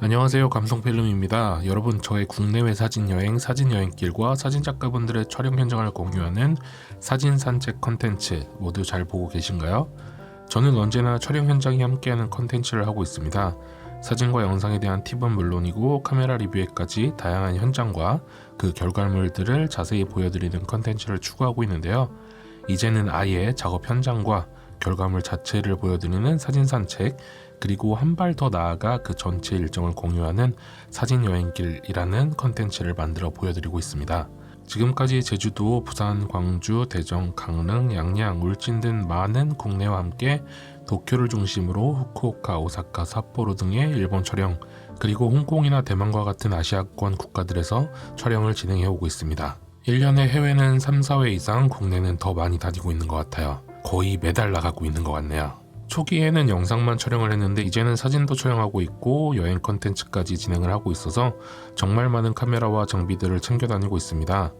안녕하세요. 감성필름입니다. 여러분 저의 국내외 사진여행 사진여행길과 사진작가분들의 촬영 현장을 공유하는 사진 산책 컨텐츠 모두 잘 보고 계신가요? 저는 언제나 촬영 현장이 함께하는 컨텐츠를 하고 있습니다. 사진과 영상에 대한 팁은 물론이고 카메라 리뷰에까지 다양한 현장과 그 결과물들을 자세히 보여드리는 컨텐츠를 추구하고 있는데요. 이제는 아예 작업 현장과 결과물 자체를 보여드리는 사진 산책 그리고 한 발 더 나아가 그 전체 일정을 공유하는 사진 여행길이라는 컨텐츠를 만들어 보여드리고 있습니다. 지금까지 제주도, 부산, 광주, 대전, 강릉, 양양, 울진 등 많은 국내와 함께 도쿄를 중심으로 후쿠오카, 오사카, 삿포로 등의 일본 촬영, 그리고 홍콩이나 대만과 같은 아시아권 국가들에서 촬영을 진행해 오고 있습니다. 1년에 해외는 3, 4회 이상, 국내는 더 많이 다니고 있는 것 같아요. 거의 매달 나가고 있는 것 같네요. 초기에는 영상만 촬영을 했는데 이제는 사진도 촬영하고 있고 여행 컨텐츠까지 진행을 하고 있어서 정말 많은 카메라와 장비들을 챙겨 다니고 있습니다.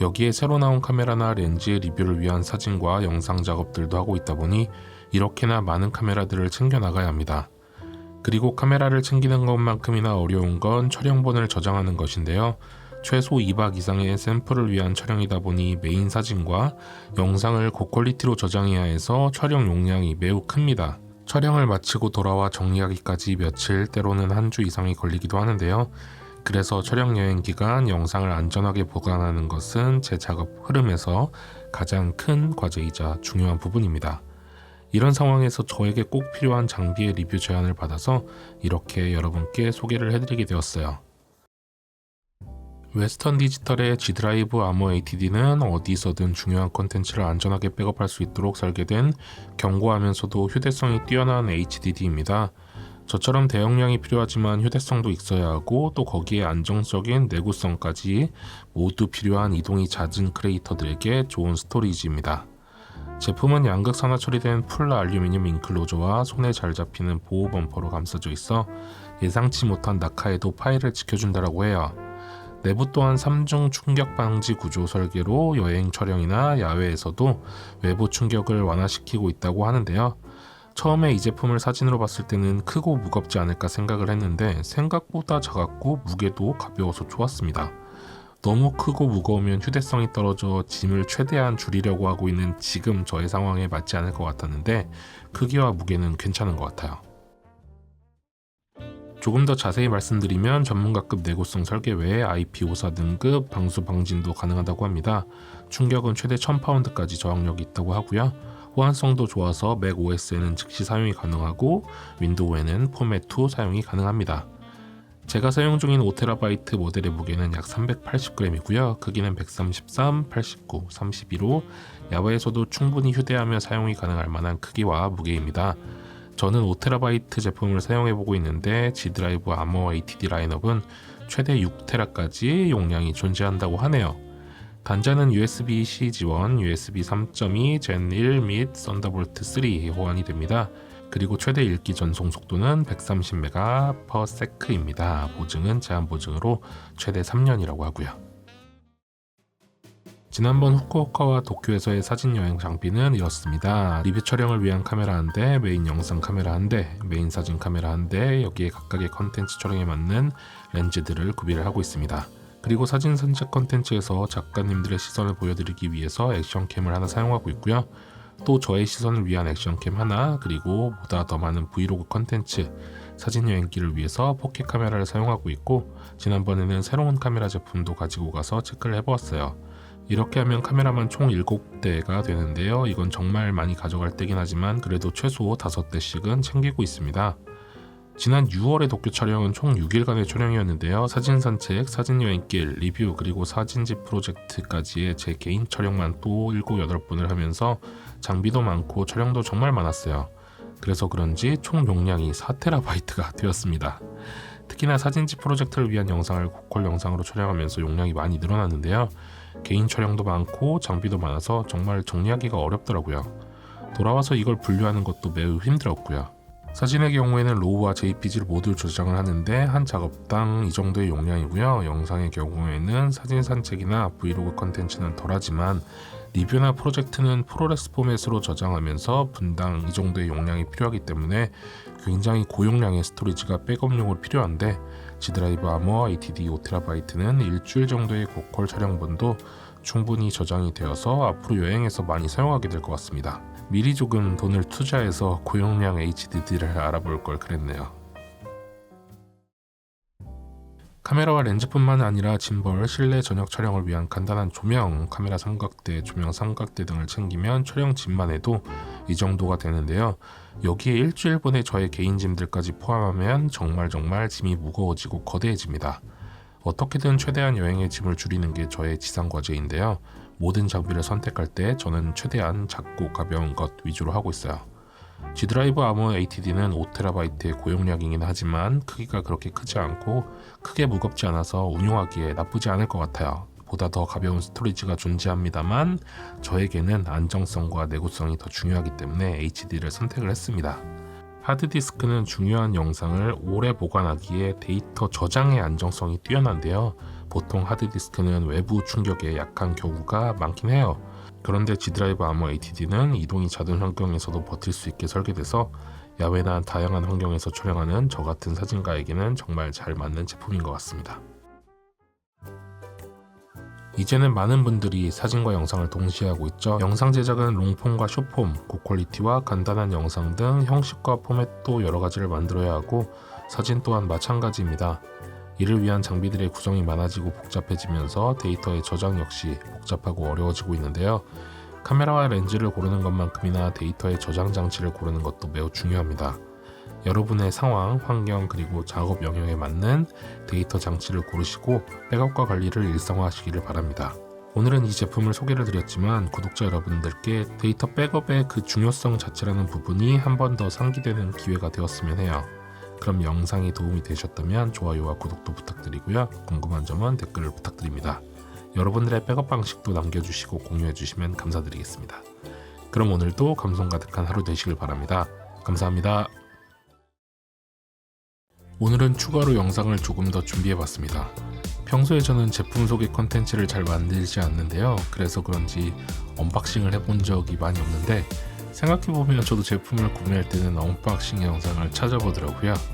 여기에 새로 나온 카메라나 렌즈의 리뷰를 위한 사진과 영상 작업들도 하고 있다 보니 이렇게나 많은 카메라들을 챙겨 나가야 합니다. 그리고 카메라를 챙기는 것만큼이나 어려운 건 촬영본을 저장하는 것인데요. 최소 2박 이상의 샘플을 위한 촬영이다 보니 메인 사진과 영상을 고퀄리티로 저장해야 해서 촬영 용량이 매우 큽니다. 촬영을 마치고 돌아와 정리하기까지 며칠 때로는 한 주 이상이 걸리기도 하는데요. 그래서 촬영 여행 기간 영상을 안전하게 보관하는 것은 제 작업 흐름에서 가장 큰 과제이자 중요한 부분입니다. 이런 상황에서 저에게 꼭 필요한 장비의 리뷰 제안을 받아서 이렇게 여러분께 소개를 해드리게 되었어요. 웨스턴 디지털의 G 드라이브 아머 ATD는 어디서든 중요한 컨텐츠를 안전하게 백업할 수 있도록 설계된 견고하면서도 휴대성이 뛰어난 HDD입니다. 저처럼 대용량이 필요하지만 휴대성도 있어야 하고 또 거기에 안정적인 내구성까지 모두 필요한 이동이 잦은 크리에이터들에게 좋은 스토리지입니다. 제품은 양극 산화 처리된 풀 알루미늄 인클로저와 손에 잘 잡히는 보호 범퍼로 감싸져 있어 예상치 못한 낙하에도 파일을 지켜준다라고 해요. 내부 또한 3중 충격 방지 구조 설계로 여행 촬영이나 야외에서도 외부 충격을 완화시키고 있다고 하는데요. 처음에 이 제품을 사진으로 봤을 때는 크고 무겁지 않을까 생각을 했는데 생각보다 작았고 무게도 가벼워서 좋았습니다. 너무 크고 무거우면 휴대성이 떨어져 짐을 최대한 줄이려고 하고 있는 지금 저의 상황에 맞지 않을 것 같았는데 크기와 무게는 괜찮은 것 같아요. 조금 더 자세히 말씀드리면 전문가급 내구성 설계 외에 IP54 등급 방수 방진도 가능하다고 합니다. 충격은 최대 1000파운드까지 저항력이 있다고 하고요. 호환성도 좋아서 맥 OS에는 즉시 사용이 가능하고 윈도우에는 포맷 2 사용이 가능합니다. 제가 사용 중인 5TB 모델의 무게는 약 380g이고요. 크기는 133, 89, 32로 야외에서도 충분히 휴대하며 사용이 가능할 만한 크기와 무게입니다. 저는 5TB 제품을 사용해보고 있는데 G 드라이브 아머 ATD 라인업은 최대 6TB까지 용량이 존재한다고 하네요. 단자는 USB-C 지원, USB 3.2, Gen 1 및 썬더볼트 3에 호환이 됩니다. 그리고 최대 읽기 전송 속도는 130MB/s입니다. 보증은 제한 보증으로 최대 3년이라고 하고요. 지난번 후쿠오카와 도쿄에서의 사진 여행 장비는 이렇습니다. 리뷰 촬영을 위한 카메라 한 대, 메인 영상 카메라 한 대, 메인 사진 카메라 한 대, 여기에 각각의 컨텐츠 촬영에 맞는 렌즈들을 구비를 하고 있습니다. 그리고 사진 산책 컨텐츠에서 작가님들의 시선을 보여드리기 위해서 액션캠을 하나 사용하고 있고요. 또 저의 시선을 위한 액션캠 하나, 그리고 보다 더 많은 브이로그 컨텐츠, 사진 여행기를 위해서 포켓 카메라를 사용하고 있고, 지난번에는 새로운 카메라 제품도 가지고 가서 체크를 해보았어요. 이렇게 하면 카메라만 총 7대가 되는데요. 이건 정말 많이 가져갈 때긴 하지만 그래도 최소 5대씩은 챙기고 있습니다. 지난 6월의 도쿄 촬영은 총 6일간의 촬영이었는데요. 사진 산책, 사진 여행길, 리뷰, 그리고 사진집 프로젝트까지의 제 개인 촬영만 또 7, 8번을 하면서 장비도 많고 촬영도 정말 많았어요. 그래서 그런지 총 용량이 4TB가 되었습니다. 특히나 사진집 프로젝트를 위한 영상을 고퀄 영상으로 촬영하면서 용량이 많이 늘어났는데요. 개인 촬영도 많고 장비도 많아서 정말 정리하기가 어렵더라고요. 돌아와서 이걸 분류하는 것도 매우 힘들었고요. 사진의 경우에는 로우와 JPG를 모두 저장을 하는데 한 작업당 이 정도의 용량이고요. 영상의 경우에는 사진 산책이나 브이로그 컨텐츠는 덜하지만 리뷰나 프로젝트는 프로렉스 포맷으로 저장하면서 분당 이 정도의 용량이 필요하기 때문에 굉장히 고용량의 스토리지가 백업용으로 필요한데 G드라이브 아머 ATD 5TB는 일주일 정도의 고퀄 촬영분도 충분히 저장이 되어서 앞으로 여행에서 많이 사용하게 될 것 같습니다. 미리 조금 돈을 투자해서 고용량 HDD를 알아볼 걸 그랬네요. 카메라와 렌즈뿐만 아니라 짐벌, 실내 저녁 촬영을 위한 간단한 조명, 카메라 삼각대, 조명 삼각대 등을 챙기면 촬영 짐만 해도 이 정도가 되는데요. 여기에 일주일분의 저의 개인 짐들까지 포함하면 정말 정말 짐이 무거워지고 거대해집니다. 어떻게든 최대한 여행의 짐을 줄이는 게 저의 지상 과제인데요. 모든 장비를 선택할 때 저는 최대한 작고 가벼운 것 위주로 하고 있어요. G드라이브 아머 ATD는 5TB의 고용량이긴 하지만 크기가 그렇게 크지 않고 크게 무겁지 않아서 운용하기에 나쁘지 않을 것 같아요. 보다 더 가벼운 스토리지가 존재합니다만 저에게는 안정성과 내구성이 더 중요하기 때문에 HD를 선택을 했습니다. 하드디스크는 중요한 영상을 오래 보관하기에 데이터 저장의 안정성이 뛰어난데요. 보통 하드디스크는 외부 충격에 약한 경우가 많긴 해요. 그런데 G드라이브 아머 ATD는 이동이 잦은 환경에서도 버틸 수 있게 설계돼서 야외나 다양한 환경에서 촬영하는 저 같은 사진가에게는 정말 잘 맞는 제품인 것 같습니다. 이제는 많은 분들이 사진과 영상을 동시에 하고 있죠. 영상 제작은 롱폼과 숏폼, 고퀄리티와 간단한 영상 등 형식과 포맷도 여러 가지를 만들어야 하고 사진 또한 마찬가지입니다. 이를 위한 장비들의 구성이 많아지고 복잡해지면서 데이터의 저장 역시 복잡하고 어려워지고 있는데요. 카메라와 렌즈를 고르는 것만큼이나 데이터의 저장 장치를 고르는 것도 매우 중요합니다. 여러분의 상황, 환경, 그리고 작업 영역에 맞는 데이터 장치를 고르시고 백업과 관리를 일상화하시기를 바랍니다. 오늘은 이 제품을 소개를 드렸지만 구독자 여러분들께 데이터 백업의 그 중요성 자체라는 부분이 한 번 더 상기되는 기회가 되었으면 해요. 그럼 영상이 도움이 되셨다면 좋아요와 구독도 부탁드리고요. 궁금한 점은 댓글을 부탁드립니다. 여러분들의 백업 방식도 남겨주시고 공유해주시면 감사드리겠습니다. 그럼 오늘도 감성 가득한 하루 되시길 바랍니다. 감사합니다. 오늘은 추가로 영상을 조금 더 준비해봤습니다. 평소에 저는 제품 소개 컨텐츠를 잘 만들지 않는데요. 그래서 그런지 언박싱을 해본 적이 많이 없는데 생각해보면 저도 제품을 구매할 때는 언박싱 영상을 찾아보더라고요.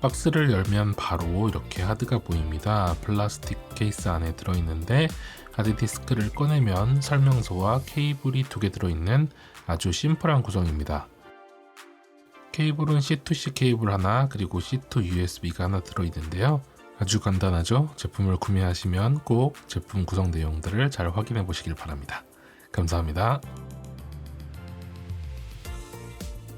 박스를 열면 바로 이렇게 하드가 보입니다. 플라스틱 케이스 안에 들어있는데 하드 디스크를 꺼내면 설명서와 케이블이 두 개 들어있는 아주 심플한 구성입니다. 케이블은 C2C 케이블 하나 그리고 C2 USB가 하나 들어있는데요. 아주 간단하죠? 제품을 구매하시면 꼭 제품 구성 내용들을 잘 확인해 보시길 바랍니다. 감사합니다.